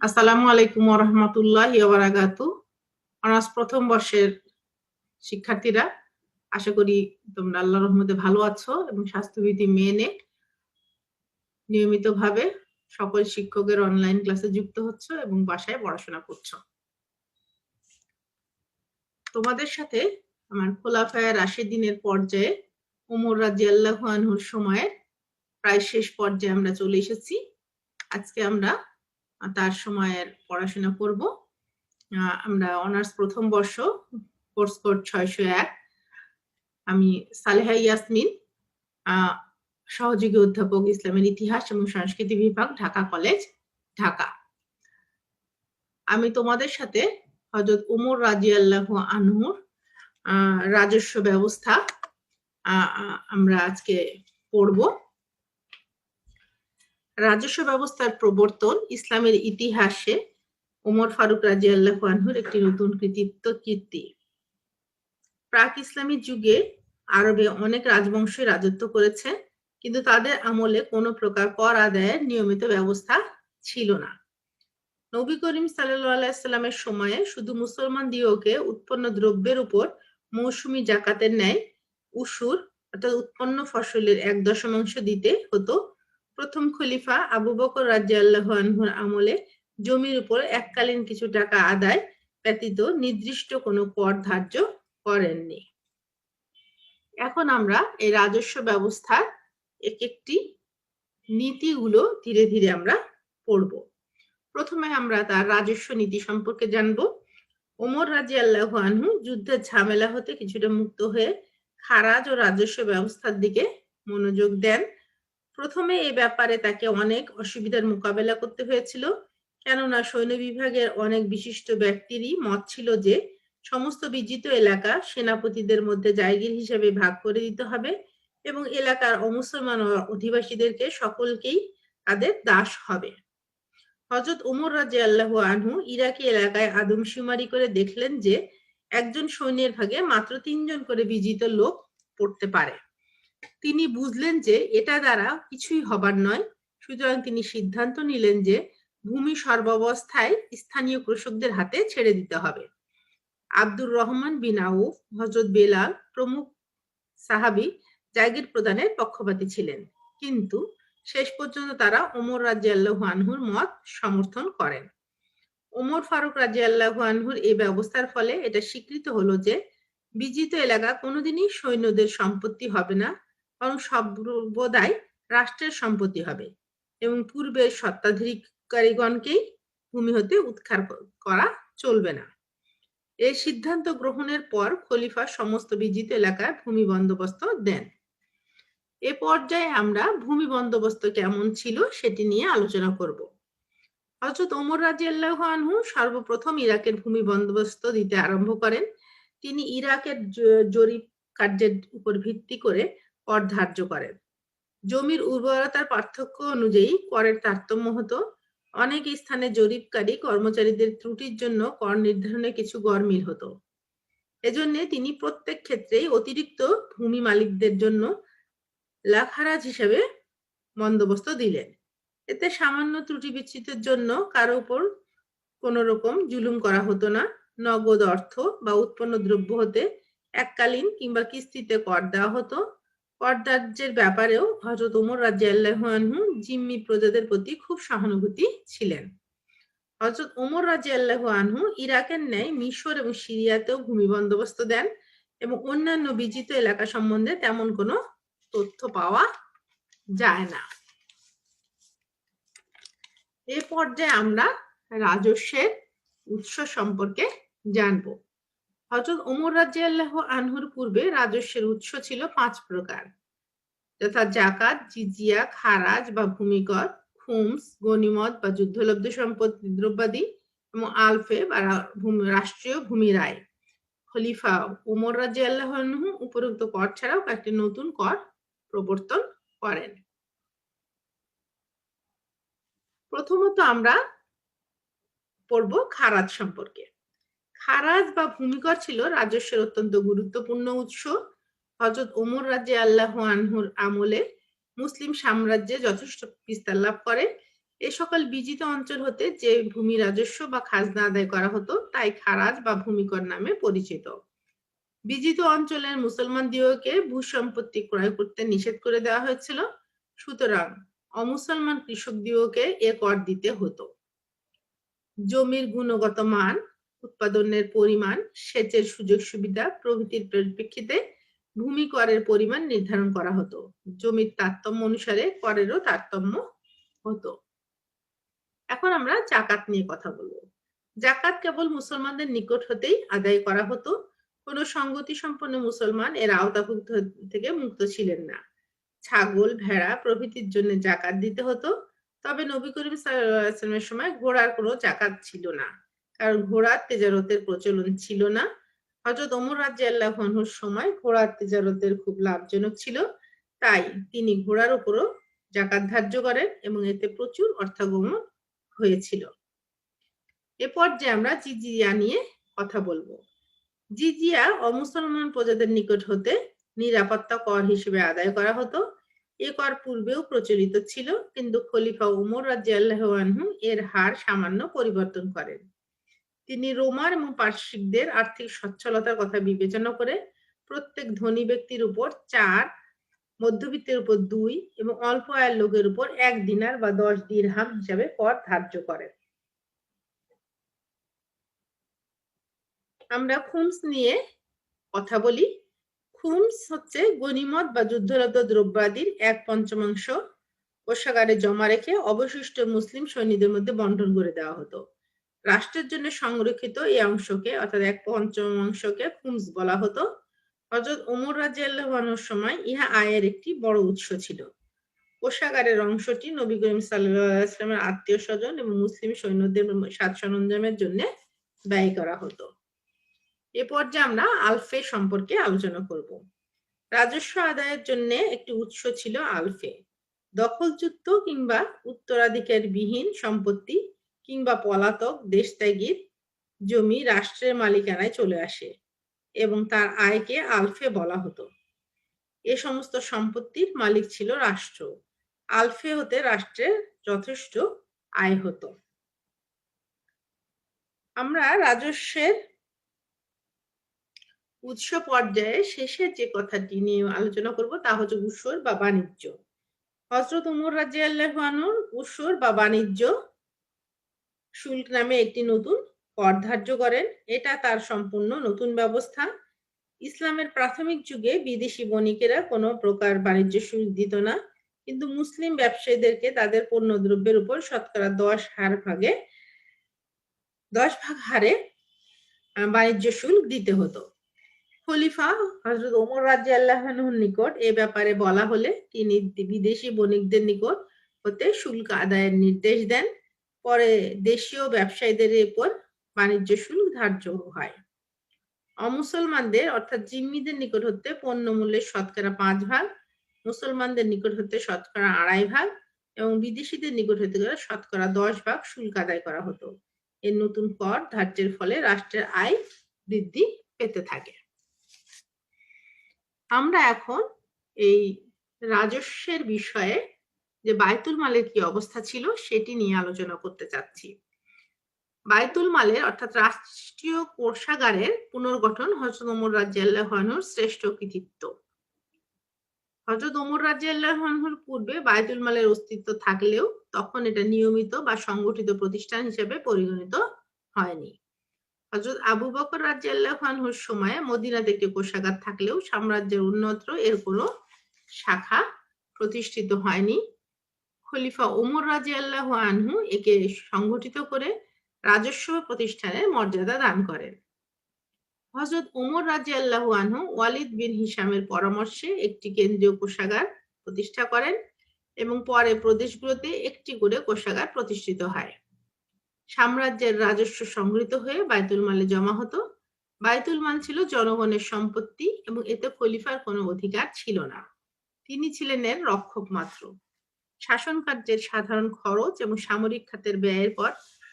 আসসালামু আলাইকুম রহমতুল্লাহ বারাকাতু অনার্স প্রথম বর্ষের শিক্ষার্থীরা, আশা করি তোমরা আল্লাহ রহমতে ভালো আছো এবং স্বাস্থ্যবিধি মেনে নিয়মিতভাবে সকল শিক্ষকের অনলাইন ক্লাসে যুক্ত হচ্ছ এবং বাসায় পড়াশোনা করছ। তোমাদের সাথে আমার খোলাফায়া রাশিদিনের পর্যায়ে ওমর রাজি আল্লাহ আনহুর সময়ে প্রায় শেষ পর্যায়ে আমরা চলে এসেছি। আজকে আমরা তার সময়ের পড়াশোনা করব। আমরা অনার্স প্রথম বর্ষ, কোর্স কোড ছয়শো এক। আমি সালেহা ইয়াসমিন সহযোগী অধ্যাপক ইসলামের ইতিহাস এবং সংস্কৃতি বিভাগ, ঢাকা কলেজ, ঢাকা। আমি তোমাদের সাথে হজরত উমর রাজি আল্লাহ আনহুর রাজস্ব ব্যবস্থা আমরা আজকে পড়ব। রাজস্ব ব্যবস্থার প্রবর্তন ইসলামের ইতিহাসে ওমর ফারুক রাজি আল্লাহ একটি নতুন কৃতিত্ব কীর্তি। প্রাক ইসলামী যুগে আরবে অনেক রাজবংশই রাজত্ব করেছে, কিন্তু তাদের আমলে কোনো প্রকার কর আদায়ের নিয়মিত ব্যবস্থা ছিল না। নবী করিম সাল্লামের সময়ে শুধু মুসলমান দিওকে উৎপন্ন দ্রব্যের উপর মৌসুমি জাকাতের ন্যায়, উসুর অর্থাৎ উৎপন্ন ফসলের এক দশমাংশ দিতে হতো প্রথম খলিফা আবু বকর রাজিয়াল্লাহ আনহুর আমলে জমির উপর এককালীন কিছু টাকা আদায় ব্যতীত নির্দিষ্ট কোনো কর ধার্য করেননি। এখন আমরা এই রাজস্ব ব্যবস্থার এক একটি নীতিগুলো ধীরে ধীরে আমরা পড়ব। প্রথমে আমরা তার রাজস্ব নীতি সম্পর্কে জানব। ওমর রাজি আল্লাহ আনহু যুদ্ধের ঝামেলা হতে কিছুটা মুক্ত হয়ে খারাজ ও রাজস্ব ব্যবস্থার দিকে মনোযোগ দেন। প্রথমে এ ব্যাপারে তাকে অনেক অসুবিধার মোকাবেলা করতে হয়েছিল। কেননা সৈন্য বিভাগের অনেক বিশিষ্ট ব্যক্তিরই মত ছিল যে, সমস্ত বিজিত এলাকা সেনাপতিদের মধ্যে জায়গির হিসেবে ভাগ করে দিতে হবে এবং এলাকার অমুসলমান অধিবাসীদেরকে সকলকেই তাদের দাস হবে। হজরত উমর রাজে আল্লাহ আনহু ইরাকি এলাকায় আদমশুমারি করে দেখলেন যে, একজন সৈন্যের ভাগে মাত্র তিনজন করে বিজিত লোক পড়তে পারে। তিনি বুঝলেন যে এটা দ্বারা কিছুই হবার নয়। সুতরাং তিনি সিদ্ধান্ত নিলেন যে ভূমি সর্বাবস্থায় স্থানীয় কৃষকদের হাতে ছেড়ে দিতে হবে। আব্দুর রহমান বিন আউফ হজরত বেলাল প্রমুখ সাহাবি জাগির প্রদানের পক্ষপাতী ছিলেন। কিন্তু শেষ পর্যন্ত তারা ওমর রাজি আল্লাহ আনহুর মত সমর্থন করেন। ওমর ফারুক রাজি আল্লাহ আনহুর এই ব্যবস্থার ফলে এটা স্বীকৃত হলো যে বিজিত এলাকা কোনোদিনই সৈন্যদের সম্পত্তি হবে না। বরং সর্বদাই রাষ্ট্রের সম্পত্তি হবে এবং পূর্বের সত্ত্বাধিকারীগণকেই ভূমি হতে উৎখার করা চলবে না। এই সিদ্ধান্ত গ্রহণের পর খলিফা সমস্ত বিজিত এলাকায় ভূমি বন্দোবস্ত দেন। এ পর্যায়ে আমরা ভূমি বন্দোবস্ত কেমন ছিল সেটি নিয়ে আলোচনা করব। হজরত ওমর রাজি আনহু সর্বপ্রথম ইরাকের ভূমি বন্দোবস্ত দিতে আরম্ভ করেন। তিনি ইরাকের জরিপ কার্যের উপর ভিত্তি করে কর ধার্য করেন। জমির উর্বরতার পার্থক্য অনুযায়ী করের তারতম্য হতো। অনেক স্থানে জরিপকারী কর্মচারীদের ত্রুটির জন্য কর নির্ধারণে কিছু গরমিল হতো। এজন্য তিনি প্রত্যেক ক্ষেত্রেই অতিরিক্ত ভূমি মালিকদের জন্য লাখারাজ হিসেবে বন্দোবস্ত দিলেন। এতে সামান্য ত্রুটি বিচ্ছিতের জন্য কারও উপর কোন রকম জুলুম করা হতো না। নগদ অর্থ বা উৎপন্ন দ্রব্য হতে এককালীন কিংবা কিস্তিতে কর দেওয়া হতো। করদার্যের ব্যাপারেও হজরত উমর রাজিয়াল্লাহু জিম্মি প্রজাদের প্রতি খুব সহানুভূতি ছিলেন। হজরত উমর রাজিয়াল্লাহু আনহু ইরাকের ন্যায় মিশর এবং সিরিয়াতেও ভূমি বন্দোবস্ত দেন এবং অন্যান্য বিজিত এলাকা সম্বন্ধে তেমন কোনো তথ্য পাওয়া যায় না। এ পর্যায়ে আমরা রাজস্বের উৎস সম্পর্কে জানব। হজরত ওমর রাজিয়াল্লাহ আনহুর পূর্বে রাজস্বের উৎস ছিল পাঁচ প্রকার। যথা জাকাত জিজিয়া, খারাজ বা ভূমিকর খুমস গনিমত বা যুদ্ধলব্ধ সম্পত্তি দ্রব্যাদি এবং আলফে বা রাষ্ট্রীয় ভূমি রায়। খলিফা উমর রাজি আল্লাহ উপরোক্ত কর ছাড়াও কয়েকটি নতুন কর প্রবর্তন করেন। প্রথমত আমরা পড়ব খারাজ সম্পর্কে। খারাজ বা ভূমিকর ছিল রাজস্বের অত্যন্ত গুরুত্বপূর্ণ উৎস। হজরত ওমর রাজ্যে আল্লাহ আনহুর আমলে মুসলিম সাম্রাজ্যে যথেষ্ট বিস্তার লাভ করে। এ সকল বিজিত অঞ্চল হতে যে ভূমি রাজস্ব বা খাজনা আদায় করা হতো, তাই খারাজ বা ভূমিকর নামে পরিচিত। বিজিত অঞ্চলের মুসলমান দিওকে ভূ সম্পত্তি ক্রয় করতে নিষেধ করে দেওয়া হয়েছিল। সুতরাং অমুসলমান কৃষক দিওকে এ কর দিতে হতো। জমির গুণগত মান উৎপাদনের পরিমাণ, সেচের সুযোগ সুবিধা প্রভৃতির পরিপ্রেক্ষিতে ভূমি করের পরিমাণ নির্ধারণ করা হতো। জমির তারতম্য অনুসারে করেরও তারতম্য হতো। এখন আমরা জাকাত নিয়ে কথা বলব। জাকাত কেবল মুসলমানদের নিকট হতেই আদায় করা হতো। কোনো সংগতি সম্পন্ন মুসলমান এর আওতাভুক্ত থেকে মুক্ত ছিলেন না। ছাগল, ভেড়া প্রভৃতির জন্য জাকাত দিতে হতো। তবে নবী করিম সাল্লামের সময় ঘোড়ার কোনো জাকাত ছিল না। কারণ ঘোড়ার তেজারতের প্রচলন ছিল না। হজরত ওমর রাজ্য আল্লাহর সময় ঘোড়ার তেজারতের খুব লাভজনক ছিল। তাই তিনি ঘোড়ার উপরও জাকাত ধার্য করেন এবং এতে প্রচুর অর্থাগমন হয়েছিল। এ পর্যায়ে আমরা জিজিয়া নিয়ে কথা বলব। জিজিয়া অমুসলমান প্রজাদের নিকট হতে নিরাপত্তা কর হিসেবে আদায় করা হতো। এ কর পূর্বেও প্রচলিত ছিল, কিন্তু খলিফা উমর রাজি আল্লাহানহু এর হার সামান্য পরিবর্তন করেন। তিনি রোমার এবং পার্শ্বিকদের আর্থিক সচ্ছলতার কথা বিবেচনা করে প্রত্যেক ধনী ব্যক্তির উপর চার, মধ্যবিত্তের উপর দুই এবং অল্প আয়ের লোকের উপর এক দিনার বা দশ দিরহাম হিসাবে কর ধার্য করেন। আমরা খুমস নিয়ে কথা বলি। খুমস হচ্ছে গনিমত বা যুদ্ধরত দ্রব্যাদির এক পঞ্চমাংশ। কোষাগারে জমা রেখে অবশিষ্ট মুসলিম সৈনিকদের মধ্যে বন্টন করে দেওয়া হতো। রাষ্ট্রের জন্য সংরক্ষিত এই অংশকে, অর্থাৎ এক পঞ্চমাংশকে খুমস বলা হতো। হজরত ওমর রাজিয়াল্লাহর সময় ইহা আয়ের একটি বড় উৎস ছিল। কোষাগারের অংশটি নবী করিম সাল্লামের আত্মীয় স্বজন এবং মুসলিম সৈন্যদের সাজ সরঞ্জামের জন্য ব্যয় করা হতো। এ পর্যায়ে আমরা আলফে সম্পর্কে আলোচনা করব। রাজস্ব আদায়ের জন্য একটি উৎস ছিল আলফে। দখলযুক্ত কিংবা উত্তরাধিকার বিহীন সম্পত্তি কিংবা পলাতক দেশত্যাগীর জমি রাষ্ট্রের মালিকানায় চলে আসে এবং তার আয়কে আলফে বলা হতো। এ সমস্ত সম্পত্তির মালিক ছিল রাষ্ট্র। আলফে হতে রাষ্ট্রের যথেষ্ট আয় হতো। আমরা রাজস্বের উৎস পর্যায়ে শেষের যে কথাটি নিয়ে আলোচনা করব তা হচ্ছে উৎসর বা বাণিজ্য। হজরত উমর রাজি আল্লাহানুর উৎসর বা বাণিজ্য শুল্ক নামে একটি নতুন কর ধার্য করেন। এটা তার সম্পূর্ণ নতুন ব্যবস্থা। ইসলামের প্রাথমিক যুগে বিদেশি বণিকেরা কোনো প্রকার বাণিজ্য শুল্ক দিত না। কিন্তু মুসলিম ব্যবসায়ীদেরকে তাদের পণ্য দ্রব্যের উপর শতকরা দশ হার ভাগে, দশ ভাগ হারে বাণিজ্য শুল্ক দিতে হতো। খলিফা হজরত ওমর রাজি আল্লাহনুর নিকট এ ব্যাপারে বলা হলে তিনি বিদেশি বণিকদের নিকট হতে শুল্ক আদায়ের নির্দেশ দেন। পরে দেশীয় ব্যবসায়ীদের উপর বাণিজ্য শুল্ক ধার্য হয়। অমুসলমানদের অর্থাৎ জিম্মিদের নিকট হতে পণ্য মূল্যের শতকরা পাঁচ ভাগ, মুসলমানদের নিকট হতে শতকরা আড়াই ভাগ এবং বিদেশিদের নিকট হতে শতকরা দশ ভাগ শুল্ক আদায় করা হতো। এর নতুন কর ধার্যের ফলে রাষ্ট্রের আয় বৃদ্ধি পেতে থাকে। আমরা এখন এই রাজস্বের বিষয়ে যে বায়তুল মালের কি অবস্থা ছিল সেটি নিয়ে আলোচনা করতে চাচ্ছি। বায়তুল মালের অর্থাৎ রাষ্ট্রীয় কোষাগারের পুনর্গঠন হজরত ওমর রাজিয়াল্লাহনুর শ্রেষ্ঠ কৃতিত্ব। হজরত ওমর রাজিয়াল্লাহনুর পূর্বে বায়তুল মালের অস্তিত্ব থাকলেও তখন এটা নিয়মিত বা সংগঠিত প্রতিষ্ঠান হিসেবে পরিগণিত হয়নি। হজরত আবু বকর রাজিয়াল্লাহনুর সময়ে মদিনাতে একটি কোষাগার থাকলেও সাম্রাজ্যের উন্নত্র এর কোনো শাখা প্রতিষ্ঠিত হয়নি। খলিফা ওমর রাজি আল্লাহ আনহু একে সংগঠিত করে রাজস্ব প্রতিষ্ঠানের মর্যাদা দান করেন। হজরত ওমর রাজি আল্লাহ আনহু ওয়ালিদ বিন হিসামের পরামর্শে একটি কেন্দ্রীয় কোষাগার প্রতিষ্ঠা করেন এবং পরে প্রদেশগুলোতে একটি করে কোষাগার প্রতিষ্ঠিত হয়। সাম্রাজ্যের রাজস্ব সংগৃহীত হয়ে বাইতুল মালে জমা হতো। বাইতুল মাল ছিল জনগণের সম্পত্তি এবং এতে খলিফার কোনো অধিকার ছিল না। তিনি ছিলেন এর রক্ষক মাত্র। শাসন কার্যের সাধারণ খরচ এবং সামরিক খাতের ব্যয়ের পর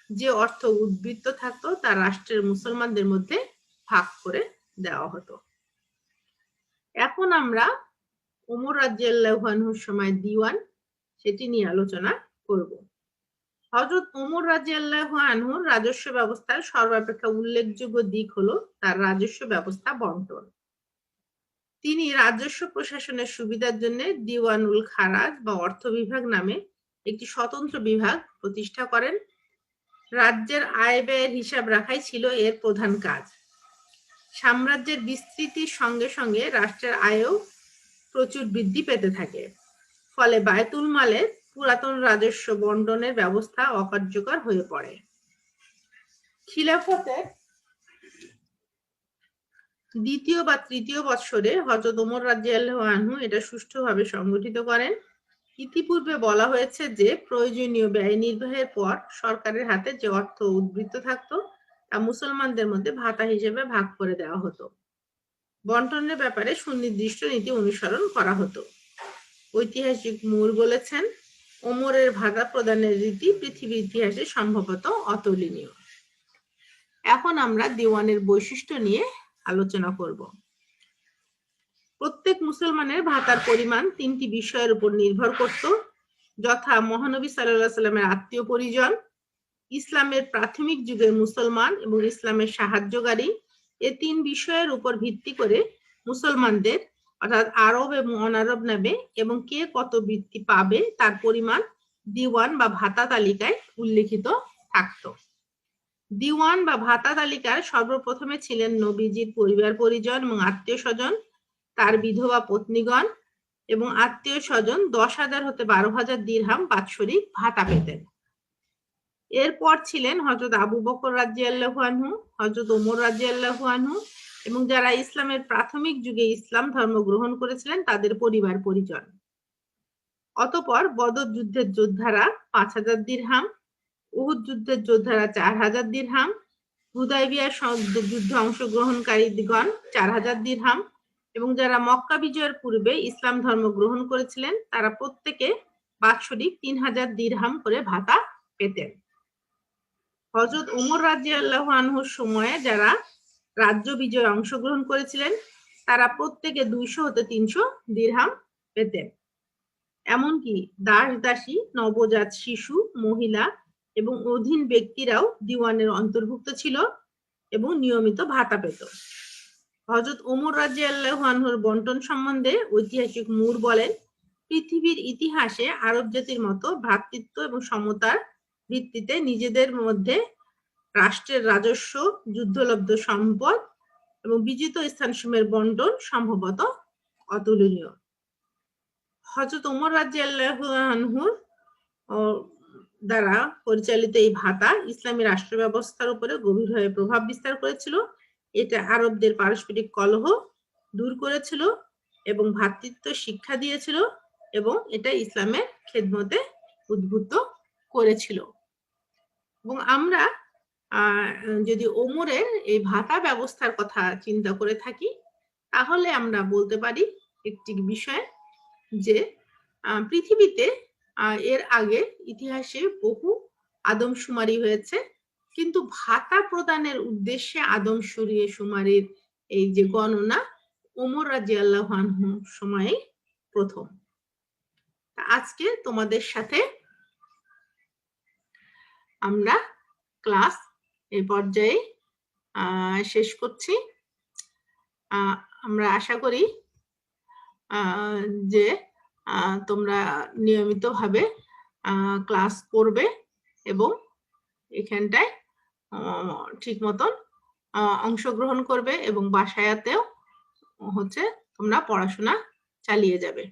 যে অর্থ উদ্বৃত্ত থাকতো, তা রাষ্ট্রের মুসলমানদের মধ্যে ভাগ করে দেওয়া হতো। এখন আমরা ওমর রাজিয়াল্লাহুর সময় দিওয়ান, সেটি নিয়ে আলোচনা করব। হজরত ওমর রাজিয়াল্লাহু আনহুর রাজস্ব ব্যবস্থার সর্বাপেক্ষা উল্লেখযোগ্য দিক হলো তার রাজস্ব ব্যবস্থা বন্টন। তিনি রাজস্ব প্রশাসনের সুবিধার জন্য দিওয়ানুল খারাজ বা অর্থ বিভাগ নামে একটি স্বতন্ত্র বিভাগ প্রতিষ্ঠা করেন। রাজ্যের আয় ব্যয়ের হিসাব রাখাই ছিল এর প্রধান কাজ। সাম্রাজ্যের বিস্তৃতির সঙ্গে সঙ্গে রাষ্ট্রের আয়ও প্রচুর বৃদ্ধি পেতে থাকে। ফলে বায়তুল মালে পুরাতন রাজস্ব বন্টনের ব্যবস্থা অকার্যকর হয়ে পড়ে। খিলাফতের দ্বিতীয় বা তৃতীয় বৎসরে হজরত ওমর রাজিয়াল্লাহু আনহু এটা সুষ্ঠুভাবে সংগঠিত করেন। ইতিপূর্বে বলা হয়েছে যে, প্রয়োজনীয় ব্যয় নির্বাহের পর সরকারের হাতে যে অর্থ উদ্বৃত্ত থাকতো, তা মুসলমানদের মধ্যে ভাতা হিসেবে ভাগ করে দেওয়া হতো। বন্টনের ব্যাপারে সুনির্দিষ্ট নীতি অনুসরণ করা হতো। ঐতিহাসিক মুর বলেছেন, ওমরের ভাতা প্রদানের রীতি পৃথিবীর ইতিহাসে সম্ভবত অতুলনীয়। এখন আমরা দিওয়ানের বৈশিষ্ট্য নিয়ে আলোচনা করব। প্রত্যেক মুসলমানের ভাতার পরিমাণ তিনটি বিষয়ের উপর নির্ভর করত, যথা মহানবী সাল্লাহ সাল্লামের আত্মীয় পরিজন, ইসলামের প্রাথমিক যুগের মুসলমান এবং ইসলামের সাহায্যকারী, এ তিন বিষয়ের উপর ভিত্তি করে মুসলমানদের, অর্থাৎ আরব এবং অনারব নামে এবং কে কত বৃত্তি পাবে তার পরিমাণ দিওয়ান বা ভাতা তালিকায় উল্লেখিত থাকত। দিওয়ান বা ভাতা তালিকার সর্বপ্রথমে ছিলেন নবীজির পরিবার পরিজন এবং আত্মীয় স্বজন, তার বিধবা পত্নীগণ এবং আত্মীয় স্বজন দশ হাজার হতে বারো হাজার দীর্হাম বাৎসরিক ভাতা পেতেন। এরপর ছিলেন হজরত আবু বকর রাজিয়াল্লাহু আনহু হজরত ওমর রাজিয়াল্লাহু আনহু এবং যারা ইসলামের প্রাথমিক যুগে ইসলাম ধর্ম গ্রহণ করেছিলেন, তাদের পরিবার পরিজন। অতপর বদর যুদ্ধের যোদ্ধারা পাঁচ হাজার দীর্হাম উহুদ যুদ্ধের যোদ্ধারা চার হাজার দীর্হাম, হুদাইবিয়ার যুদ্ধে অংশগ্রহণকারীগণ চার হাজার দীর্হাম এবং যারা মক্কা বিজয়ের পূর্বে ইসলাম ধর্ম গ্রহণ করেছিলেন, তারা প্রত্যেকে বাৎসরিক তিন হাজার দীর্হাম করে ভাতা পেতেন। হজরত উমর রাজি আল্লাহ আনহুর সময়ে যারা রাজ্য বিজয়ে অংশগ্রহণ করেছিলেন, তারা প্রত্যেকে দুইশো হতে তিনশো দীর্হাম পেতেন। এমনকি দাস দাসী, নবজাত শিশু, মহিলা এবং অধীন ব্যক্তিরাও দিওয়ানের অন্তর্ভুক্ত ছিল এবং নিয়মিত ভাতা পেত। হজরত ওমর রাজি আল্লাহর বন্টন সম্বন্ধে ঐতিহাসিক মুর বলেন, পৃথিবীর ইতিহাসে আরব জাতির মতো ভ্রাতৃত্ব এবং সমতার ভিত্তিতে নিজেদের মধ্যে রাষ্ট্রের রাজস্ব, যুদ্ধলব্ধ সম্পদ এবং বিজিত স্থানসমূহের বন্টন সম্ভবত অতুলনীয়। হজরত ওমর রাজি আল্লাহুর দ্বারা পরিচালিত এই ভাতা ইসলামী রাষ্ট্র ব্যবস্থার উপরে গভীরভাবে প্রভাব বিস্তার করেছিল। এটা আরবদের পারস্পরিক কলহ দূর করেছিল এবং ভ্রাতৃত্ব শিক্ষা দিয়েছিল এবং এটা ইসলামের খেদমতে উদ্ভূত করেছিল। এবং আমরা যদি ওমরের এই ভাতা ব্যবস্থার কথা চিন্তা করে থাকি, তাহলে আমরা বলতে পারি একটি বিষয় যে পৃথিবীতে এর আগে ইতিহাসে বহু আদমশুমারি হয়েছে, কিন্তু ভাতা প্রদানের উদ্দেশ্যে আদম সরিয়ে সুমারির এই যে গণনা ওমর রাজি আল্লাহ সময়ে প্রথম। আজকে তোমাদের সাথে আমরা ক্লাস এই পর্যায়ে শেষ করছি। আমরা আশা করি যে তোমরা নিয়মিতভাবে ক্লাস করবে এবং এখানটায় ঠিক মতন অংশগ্রহণ করবে এবং বাসায়াতেও হচ্ছে তোমরা পড়াশোনা চালিয়ে যাবে।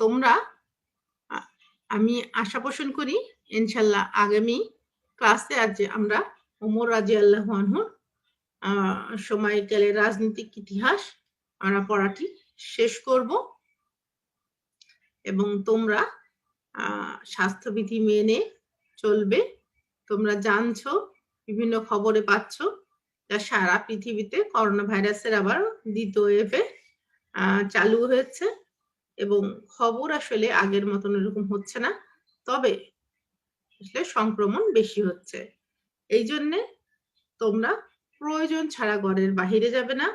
তোমরা আমি আশা পোষণ করি, ইনশাল্লাহ আগামী ক্লাসে আজ আমরা ওমর রাজি আল্লাহ সময়কালে রাজনৈতিক ইতিহাস আমরা পড়াটি শেষ করব। এবং তোমরা স্বাস্থ্যবিধি মেনে চলবে। তোমরা জানছো, বিভিন্ন খবরে পাচ্ছ যা সারা পৃথিবীতে করোনা ভাইরাসের আবার দ্বিতীয় ওয়েভে চালু হয়েছে। এবং খবর আসলে আগের মতন এরকম হচ্ছে না। তবে আসলে সংক্রমণ বেশি হচ্ছে। এই জন্যে তোমরা প্রয়োজন ছাড়া ঘরের বাহিরে যাবে না।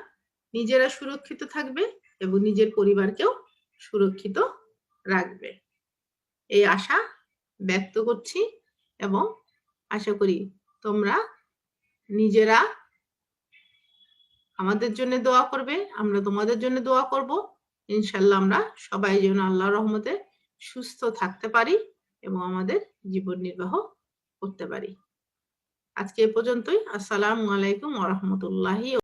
নিজেরা সুরক্ষিত থাকবে এবং নিজের পরিবারকেও সুরক্ষিত রাখবে। এই আশা ব্যক্ত করছি এবং আশা করি তোমরা নিজেরা আমাদের জন্য দোয়া করবে আমরা তোমাদের জন্য দোয়া করব। ইনশাল্লাহ আমরা সবাই যেন আল্লাহ রহমতে সুস্থ থাকতে পারি এবং আমাদের জীবন নির্বাহ করতে পারি। আজকে এ পর্যন্তই। আসসালামু আলাইকুম ওরহমতুল্লাহি